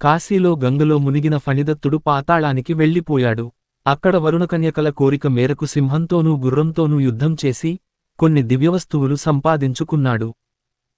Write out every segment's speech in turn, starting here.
కాశీలో గంగలో మునిగిన ఫణిదత్తుడు పాతాళానికి వెళ్ళిపోయాడు. అక్కడ వరుణకన్యకల కోరిక మేరకు సింహంతోనూ గుర్రంతోనూ యుద్ధం చేసి కొన్ని దివ్యవస్తువులు సంపాదించుకున్నాడు.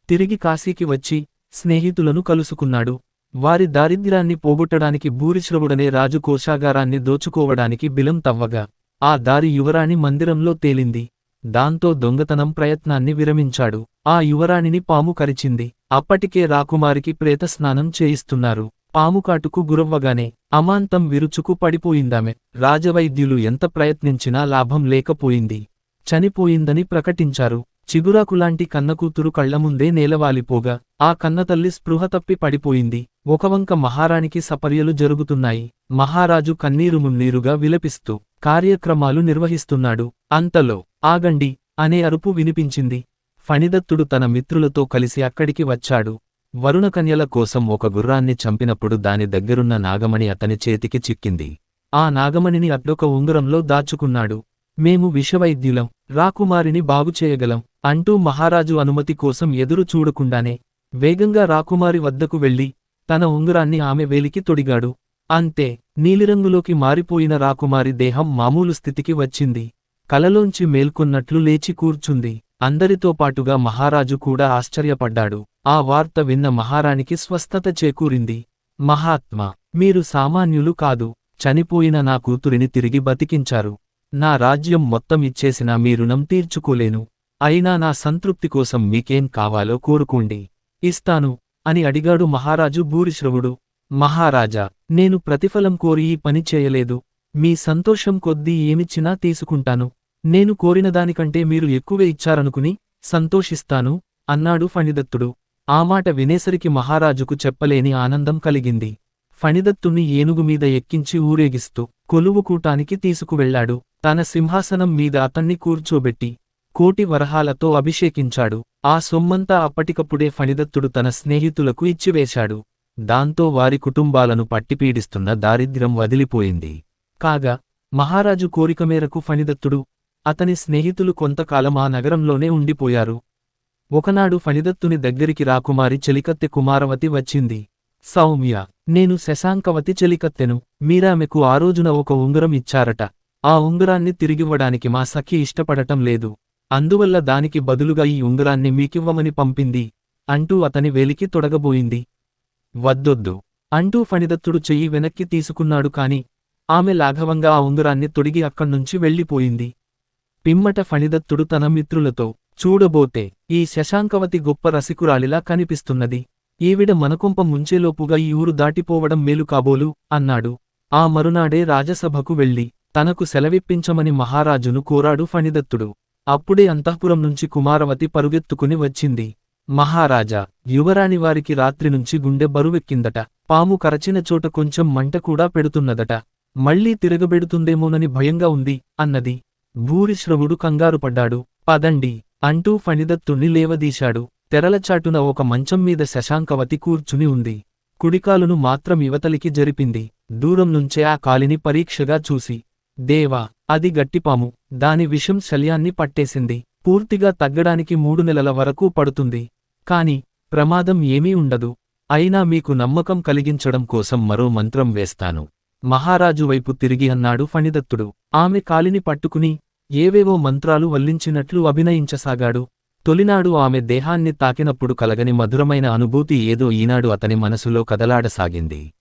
తిరిగి కాశీకి వచ్చి స్నేహితులను కలుసుకున్నాడు. వారి దారిద్ర్యాన్ని పోగొట్టడానికి భూరిశ్రవుడనే రాజు కోశాగారాన్ని దోచుకోవడానికి బిలం తవ్వగా ఆ దారి యువరాణి మందిరంలో తేలింది. దాంతో దొంగతనం ప్రయత్నాన్ని విరమించాడు. ఆ యువరాణిని పాము కరిచింది. అప్పటికే రాకుమారికి ప్రేతస్నానం చేయిస్తున్నారు. పాముకాటుకు గురవ్వగానే అమాంతం విరుచుకు పడిపోయిందామె. రాజవైద్యులు ఎంత ప్రయత్నించినా లాభం లేకపోయింది. చనిపోయిందని ప్రకటించారు. చిగురాకులాంటి కన్నకూతురు కళ్ళముందే నేలవాలిపోగా ఆ కన్నతల్లి స్పృహ తప్పి పడిపోయింది. ఒకవంక మహారాణికి సపర్యలు జరుగుతున్నాయి. మహారాజు కన్నీరు మున్నీరుగా విలపిస్తూ కార్యక్రమాలు నిర్వహిస్తున్నాడు. అంతలో ఆగండి అనే అరుపు వినిపించింది. ఫణిదత్తుడు తన మిత్రులతో కలిసి అక్కడికి వచ్చాడు. వరుణకన్యల కోసం ఒక గుర్రాన్ని చంపినప్పుడు దాని దగ్గరున్న నాగమణి అతని చేతికి చిక్కింది. ఆ నాగమణిని అడ్డొక ఉంగరంలో దాచుకున్నాడు. మేము విషవైద్యులం రాకుమారిని బాగుచేయగలం అంటూ మహారాజు అనుమతి కోసం ఎదురు చూడకుండానే వేగంగా రాకుమారి వద్దకు వెళ్ళి తన ఉంగరాన్ని ఆమె వేలికి తొడిగాడు. అంతే నీలిరంగులోకి మారిపోయిన రాకుమారి దేహం మామూలు స్థితికి వచ్చింది. కలలోంచి మేల్కొన్నట్లు లేచి కూర్చుంది. అందరితో పాటుగా మహారాజు కూడా ఆశ్చర్యపడ్డాడు. ఆ వార్త విన్న మహారాణికి స్వస్థత చేకూరింది. మహాత్మా మీరు సామాన్యులు కాదు చనిపోయిన నా కూతురిని తిరిగి బతికించారు. నా రాజ్యం మొత్తం ఇచ్చేసినా మీ రుణం తీర్చుకోలేను. అయినా నా సంతృప్తి కోసం మీకేం కావాలో కోరుకోండి. ఇస్తాను అని అడిగాడు మహారాజు భూరిశ్రవుడు. మహారాజా నేను ప్రతిఫలం కోరి ఈ పని చేయలేదు. మీ సంతోషం కొద్దీ ఏమిచ్చినా తీసుకుంటాను. నేను కోరిన దానికంటే మీరు ఎక్కువే ఇచ్చారనుకుని సంతోషిస్తాను అన్నాడు ఫణిదత్తుడు. ఆ మాట వినేసరికి మహారాజుకు చెప్పలేని ఆనందం కలిగింది. ఫణిదత్తుని ఏనుగుమీద ఎక్కించి ఊరేగిస్తూ కొలువుకూటానికి తీసుకువెళ్ళాడు తన సింహాసనం మీద అతన్ని కూర్చోబెట్టి కోటి వరహాలతో అభిషేకించాడు. ఆ సొమ్మంతా అప్పటికప్పుడే ఫణిదత్తుడు తన స్నేహితులకు ఇచ్చివేశాడు. దాంతో వారి కుటుంబాలను పట్టిపీడిస్తున్న దారిద్ర్యం వదిలిపోయింది. కాగా మహారాజు కోరిక మేరకు ఫణిదత్తుడు అతని స్నేహితులు కొంతకాలం ఆ నగరంలోనే ఉండిపోయారు. ఒకనాడు ఫణిదత్తుని దగ్గరికి రాకుమారి చెలికత్తె కుమారవతి వచ్చింది. సౌమ్య నేను శశాంకవతి చెలికత్తెను మీరామెకు ఆ రోజున ఒక ఉంగరం ఇచ్చారట. ఆ ఉంగరాన్ని తిరిగివ్వడానికి మా సఖి ఇష్టపడటం లేదు. అందువల్ల దానికి బదులుగా ఈ ఉంగరాన్ని మీకివ్వమని పంపింది అంటూ అతని వేలికి తొడగబోయింది. వద్దొద్దు అంటూ ఫణిదత్తుడు చెయ్యి వెనక్కి తీసుకున్నాడు కాని ఆమె లాఘవంగా ఆ ఉంగరాన్ని తొడిగి అక్కడ్నుంచి వెళ్ళిపోయింది. పిమ్మట ఫణిదత్తుడు తన మిత్రులతో చూడబోతే ఈ శశాంకవతి గొప్ప రసికురాలిలా కనిపిస్తున్నది. ఈవిడ మనకుంప ముంచేలోపుగా ఈ ఊరు దాటిపోవడం మేలు కాబోలు అన్నాడు. ఆ మరునాడే రాజసభకు వెళ్ళి తనకు సెలవిప్పించమని మహారాజును కోరాడు ఫణిదత్తుడు. అప్పుడే అంతఃపురం నుంచి కుమారవతి పరుగెత్తుకుని వచ్చింది. మహారాజా యువరాణి వారికి రాత్రి నుంచి గుండె బరువెక్కిందట. పాము కరచిన చోట కొంచెం మంట కూడా పెడుతున్నదట. మళ్ళీ తిరగబెడుతుందేమోనని భయంగా ఉంది అన్నది. భూరిశ్రవుడు కంగారుపడ్డాడు. పదండి. అంటూ ఫణిదత్తుణ్ణి లేవదీశాడు. తెరలచాటున ఒక మంచం మీద శశాంకవతి కూర్చుని ఉంది. కుడికాలును మాత్రం యువతలికి జరిపింది. దూరం నుంచే ఆ కాలిని పరీక్షగా చూసి దేవా అది గట్టిపాము. దాని విషం శల్యాన్ని పట్టేసింది. పూర్తిగా తగ్గడానికి మూడు నెలల వరకు పడుతుంది. కాని ప్రమాదం ఏమీ ఉండదు. అయినా మీకు నమ్మకం కలిగించడం కోసం మరో మంత్రం వేస్తాను మహారాజు వైపు తిరిగి అన్నాడు ఫణిదత్తుడు. ఆమె కాలిని పట్టుకుని ఏవేవో మంత్రాలు వల్లించినట్లు అభినయించసాగాడు. తొలినాడు ఆమె దేహాన్ని తాకినప్పుడు కలగని మధురమైన అనుభూతి ఏదో ఈనాడు అతని మనసులో కదలాడసాగింది.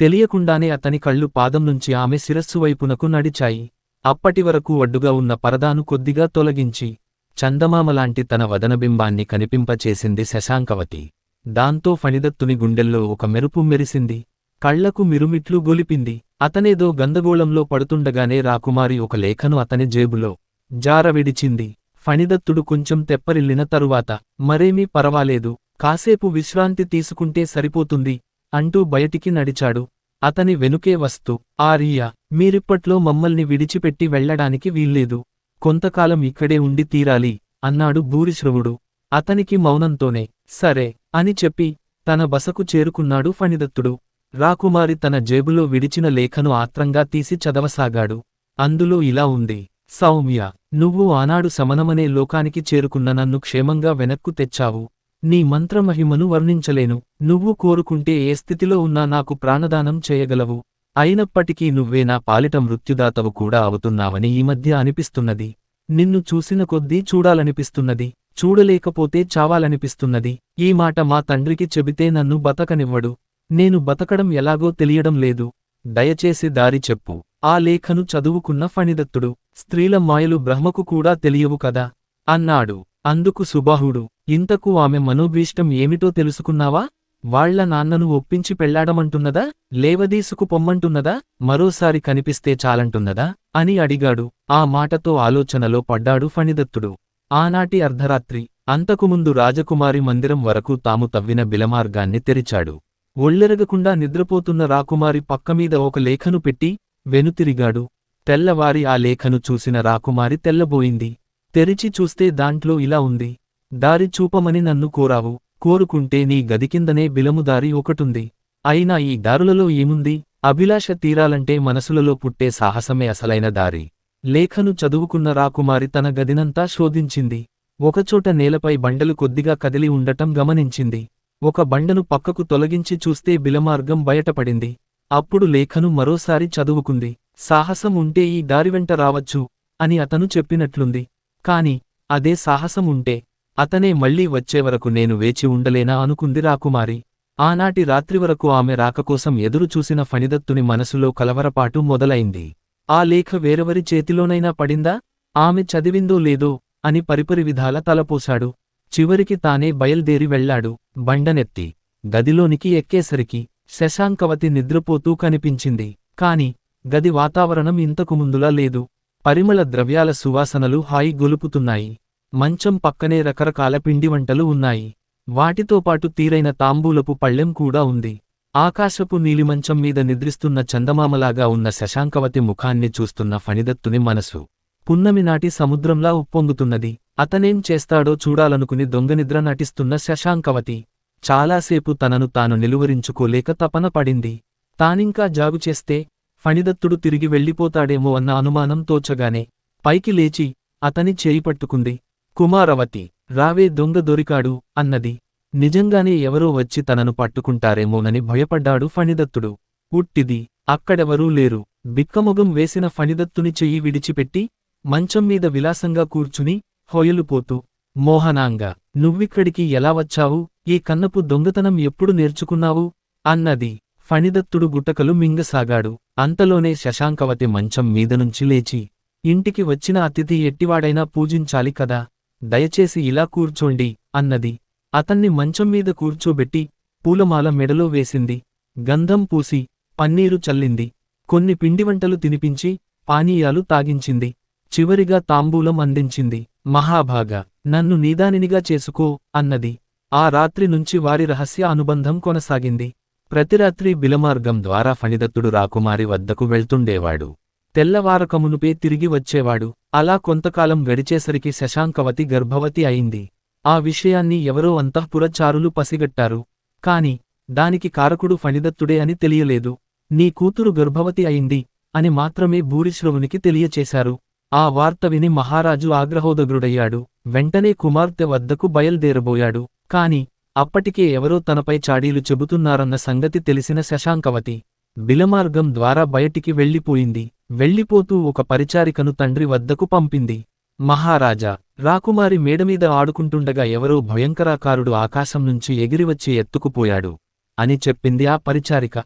తెలియకుండానే అతని కళ్ళు పాదం నుంచి ఆమె శిరస్సు వైపునకు నడిచాయి. అప్పటివరకు అడ్డుగా ఉన్న పరదాను కొద్దిగా తొలగించి చందమామలాంటి తన వదనబింబాన్ని కనిపింపచేసింది శశాంకవతి. దాంతో ఫణిదత్తుని గుండెల్లో ఒక మెరుపు మెరిసింది. కళ్ళకు మిరుమిట్లు గొలిపింది. అతనేదో గందగోళంలో పడుతుండగానే రాకుమారి ఒక లేఖను అతని జేబులో జారవిడిచింది ఫణిదత్తుడు కొంచెం తెప్పరిల్లిన తరువాత మరేమీ పరవాలేదు. కాసేపు విశ్రాంతి తీసుకుంటే సరిపోతుంది అంటూ బయటికి నడిచాడు. అతని వెనుకే వస్తూ ఆర్య మీరిప్పట్లో మమ్మల్ని విడిచిపెట్టి వెళ్ళడానికి వీల్లేదు. కొంతకాలం ఇక్కడే ఉండి తీరాలి అన్నాడు భూరిశ్రవుడు. అతనికి మౌనంతోనే సరే అని చెప్పి తన బసకు చేరుకున్నాడు ఫణిదత్తుడు. రాకుమారి తన జేబులో విడిచిన లేఖను ఆత్రంగా తీసి చదవసాగాడు. అందులో ఇలా ఉంది సౌమ్య నువ్వు ఆనాడు సమనమనే లోకానికి చేరుకున్న నన్ను క్షేమంగా వెనక్కు తెచ్చావు. నీ మంత్రమహిమను వర్ణించలేను. నువ్వు కోరుకుంటే ఏ స్థితిలో ఉన్నా నాకు ప్రాణదానం చేయగలవు. అయినప్పటికీ నువ్వే నా పాలిట మృత్యుదాతవు కూడా అవుతున్నావని ఈ మధ్య అనిపిస్తున్నది. నిన్ను చూసిన కొద్దీ చూడాలనిపిస్తున్నది. చూడలేకపోతే చావాలనిపిస్తున్నది. ఈ మాట మా తండ్రికి చెబితే నన్ను బతకనివ్వడు. నేను బతకడం ఎలాగో తెలియడం లేదు. దయచేసి దారి చెప్పు. ఆ లేఖను చదువుకున్న ఫణిదత్తుడు స్త్రీల మాయలు బ్రహ్మకు కూడా తెలియవు కదా? అన్నాడు. అందుకు సుబాహుడు ఇంతకు ఆమె మనోభీష్టం ఏమిటో తెలుసుకున్నావా? వాళ్ళ నాన్నను ఒప్పించి పెళ్ళాడమంటున్నదా? లేవదీసుకు పొమ్మంటున్నదా? మరోసారి కనిపిస్తే చాలంటున్నదా? అని అడిగాడు. ఆ మాటతో ఆలోచనలో పడ్డాడు ఫణిదత్తుడు. ఆనాటి అర్ధరాత్రి అంతకుముందు రాజకుమారి మందిరం వరకు తాము తవ్విన బిలమార్గాన్ని తెరిచాడు. ఒళ్ళెరగకుండా నిద్రపోతున్న రాకుమారి పక్కమీద ఒక లేఖను పెట్టి వెనుతిరిగాడు. తెల్లవారి ఆ లేఖను చూసిన రాకుమారి తెల్లబోయింది. తెరిచి చూస్తే దాంట్లో ఇలా ఉంది. దారి చూపమని నన్ను కోరావు. కోరుకుంటే నీ గదికిందనే బిలముదారి ఒకటుంది. అయినా ఈ దారులలో ఏముంది? అభిలాష తీరాలంటే మనసులలో పుట్టే సాహసమే అసలైన దారి. లేఖను చదువుకున్న రాకుమారి తన గదినంతా శోధించింది. ఒకచోట నేలపై బండలు కొద్దిగా కదిలి ఉండటం గమనించింది. ఒక బండను పక్కకు తొలగించి చూస్తే బిలమార్గం బయటపడింది. అప్పుడు లేఖను మరోసారి చదువుకుంది. సాహసం ఉంటే ఈ దారివెంట రావచ్చు అని అతను చెప్పినట్లుంది. కాని అదే సాహసం ఉంటే అతనే మళ్ళీ వచ్చేవరకు నేను వేచి ఉండలేనా అనుకుంది రాకుమారి. ఆనాటి రాత్రి వరకు ఆమె రాకకోసం ఎదురుచూసిన ఫణిదత్తుని మనసులో కలవరపాటు మొదలైంది. ఆ లేఖ వేరెవరి చేతిలోనైనా పడిందా? ఆమె చదివిందో లేదో అని పరిపరి విధాల తలపోశాడు. చివరికి తానే బయల్దేరి వెళ్ళాడు బండనెత్తి గదిలోనికి ఎక్కేసరికి శశాంకవతి నిద్రపోతూ కనిపించింది. కాని గది వాతావరణం ఇంతకు ముందులా లేదు. పరిమళ ద్రవ్యాల సువాసనలు హాయి గొలుపుతున్నాయి. మంచం పక్కనే రకరకాల పిండి వంటలు ఉన్నాయి. వాటితో పాటు తీరైన తాంబూలపు పళ్ళెం కూడా ఉంది. ఆకాశపు నీలిమంచం మీద నిద్రిస్తున్న చందమామలాగా ఉన్న శశాంకవతి ముఖాన్ని చూస్తున్న ఫణిదత్తుని మనసు పున్నమినాటి సముద్రంలా ఉప్పొంగుతున్నది. అతనేం చేస్తాడో చూడాలనుకుని దొంగనిద్ర నటిస్తున్న శశాంకవతి. చాలాసేపు తనను తాను నిలువరించుకోలేక తపన పడింది. తానింకా జాగు చేస్తే ఫణిదత్తుడు తిరిగి వెళ్ళిపోతాడేమో అన్న అనుమానం తోచగానే పైకి లేచి అతని చేయి పట్టుకుంది. కుమారవతి రావే దొంగ దొరికాడు అన్నది. నిజంగానే ఎవరో వచ్చి తనను పట్టుకుంటారేమోనని భయపడ్డాడు ఫణిదత్తుడు. ఉట్టిది అక్కడెవరూ లేరు. బిక్కమొగం వేసిన ఫణిదత్తుని చెయ్యి విడిచిపెట్టి మంచం మీద విలాసంగా కూర్చుని హొయలుపోతూ మోహనాంగా నువ్విక్కడికి ఎలా వచ్చావు? ఈ కన్నపు దొంగతనం ఎప్పుడు నేర్చుకున్నావు? అన్నది. ఫణిదత్తుడు గుటకలు మింగసాగాడు. అంతలోనే శశాంకవతి మంచం మీదనుంచి లేచి ఇంటికి వచ్చిన అతిథి ఎట్టివాడైనా పూజించాలి కదా? దయచేసి ఇలా కూర్చోండి అన్నది. అతన్ని మంచం మీద కూర్చోబెట్టి పూలమాల మెడలో వేసింది. గంధం పూసి పన్నీరు చల్లింది. కొన్ని పిండివంటలు తినిపించి పానీయాలు తాగించింది. చివరిగా తాంబూలం అందించింది. మహాభాగా నన్ను నీదానినిగా చేసుకో అన్నది. ఆ రాత్రి నుంచి వారి రహస్య అనుబంధం కొనసాగింది. ప్రతిరాత్రి బిలమార్గం ద్వారా ఫణిదత్తుడు రాకుమారి వద్దకు వెళ్తుండేవాడు. తెల్లవారకమునుపే తిరిగి వచ్చేవాడు. అలా కొంతకాలం గడిచేసరికి శశాంకవతి గర్భవతి అయింది. ఆ విషయాన్ని ఎవరో అంతఃపురచారులు పసిగట్టారు. కాని దానికి కారకుడు ఫణిదత్తుడే అని తెలియలేదు. నీ కూతురు గర్భవతి అయింది అని మాత్రమే భూరిశ్రవునికి తెలియచేశారు. ఆ వార్త విని మహారాజు ఆగ్రహోదగ్రుడయ్యాడు వెంటనే కుమార్తె వద్దకు బయల్దేరబోయాడు. కాని అప్పటికే ఎవరో తనపై చాడీలు చెబుతున్నారన్న సంగతి తెలిసిన శశాంకవతి బిలమార్గం ద్వారా బయటికి వెళ్ళిపోయింది. వెళ్ళిపోతూ ఒక పరిచారికను తండ్రి వద్దకు పంపింది. మహారాజా రాకుమారి మేడమీద ఆడుకుంటుండగా ఎవరో భయంకరాకారుడు ఆకాశం నుంచి ఎగిరివచ్చి ఎత్తుకుపోయాడు అని చెప్పింది ఆ పరిచారిక.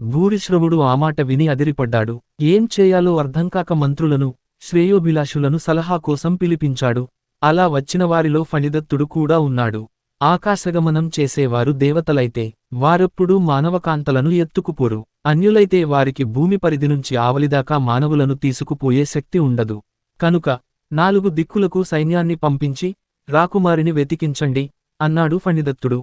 భూరిశ్రవుడు ఆ మాట విని అదిరిపడ్డాడు. ఏం చేయాలో అర్థంకాక మంత్రులను శ్రేయోభిలాషులను సలహా కోసం పిలిపించాడు. అలా వచ్చిన వారిలో ఫణిదత్తుడు కూడా ఉన్నాడు. ఆకాశగమనం చేసేవారు దేవతలైతే వారెప్పుడూ మానవకాంతలను ఎత్తుకుపోరు. అన్యులైతే వారికి భూమి పరిధి నుంచి ఆవలిదాకా మానవులను తీసుకుపోయే శక్తి ఉండదు. కనుక నాలుగు దిక్కులకు సైన్యాన్ని పంపించి రాకుమారిని వెతికించండి అన్నాడు ఫణిదత్తుడు.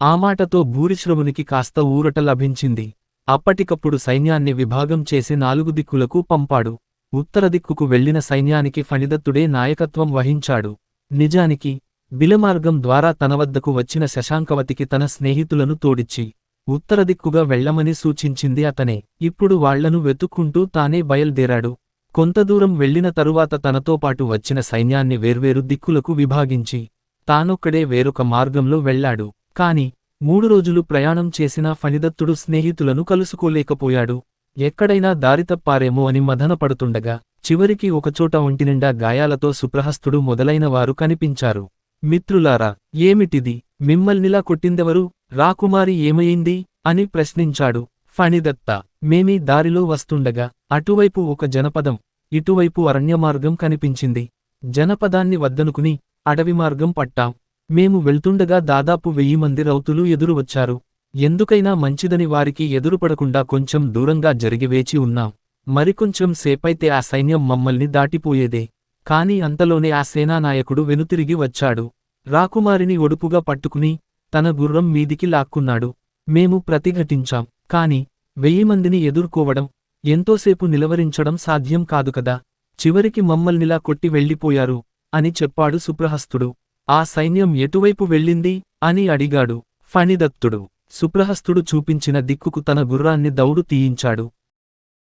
ఆ మాటతో భూరిశ్రవునికి కాస్త ఊరట లభించింది. అప్పటికప్పుడు సైన్యాన్ని విభాగం చేసి నాలుగు దిక్కులకు పంపాడు. ఉత్తరదిక్కుకు వెళ్ళిన సైన్యానికి ఫణిదత్తుడే నాయకత్వం వహించాడు. నిజానికి బిలమార్గం ద్వారా తన వద్దకు వచ్చిన శశాంకవతికి తన స్నేహితులను తోడిచ్చి ఉత్తరదిక్కుగా వెళ్ళమని సూచించింది అతనే. ఇప్పుడు వాళ్ళను వెతుక్కుంటూ తానే బయల్దేరాడు. కొంతదూరం వెళ్ళిన తరువాత తనతో పాటు వచ్చిన సైన్యాన్ని వేర్వేరు దిక్కులకు విభాగించి తానొక్కడే వేరొక మార్గంలో వెళ్ళాడు. కాని మూడు రోజులు ప్రయాణం చేసిన ఫణిదత్తుడు స్నేహితులను కలుసుకోలేకపోయాడు. ఎక్కడైనా దారితప్పారేమో అని మదనపడుతుండగా చివరికి ఒకచోట ఒంటినిండా గాయాలతో సుప్రహస్తుడు మొదలైన వారు కనిపించారు. మిత్రులారా ఏమిటిది? మిమ్మల్నిలా కొట్టిందెవరు? రాకుమారి ఏమయింది అని ప్రశ్నించాడు ఫణిదత్త. మేమీ దారిలో వస్తుండగా అటువైపు ఒక జనపదం ఇటువైపు అరణ్యమార్గం కనిపించింది. జనపదాన్ని వద్దనుకుని అడవి మార్గం పట్టాం. మేము వెళ్తుండగా దాదాపు వెయ్యి మంది రౌతులు ఎదురు వచ్చారు ఎందుకైనా మంచిదని వారికి ఎదురుపడకుండా కొంచెం దూరంగా జరిగి వేచి ఉన్నాం. మరికొంచెం సేపైతే ఆ సైన్యం మమ్మల్ని దాటిపోయేదే. కాని అంతలోనే ఆ సేనానాయకుడు వెనుతిరిగి వచ్చాడు. రాకుమారిని ఒడుపుగా పట్టుకుని తన గుర్రం మీదికి లాక్కున్నాడు. మేము ప్రతిఘటించాం. కాని వెయ్యి మందిని ఎదుర్కోవడం ఎంతోసేపు నిలవరించడం సాధ్యం కాదు కదా. చివరికి మమ్మల్నిలా కొట్టి వెళ్ళిపోయారు అని చెప్పాడు సుప్రహస్తుడు. ఆ సైన్యం ఎటువైపు వెళ్ళింది అని అడిగాడు ఫణిదత్తుడు. సుప్రహస్తుడు చూపించిన దిక్కుకు తన గుర్రాన్ని దౌడు తీయించాడు.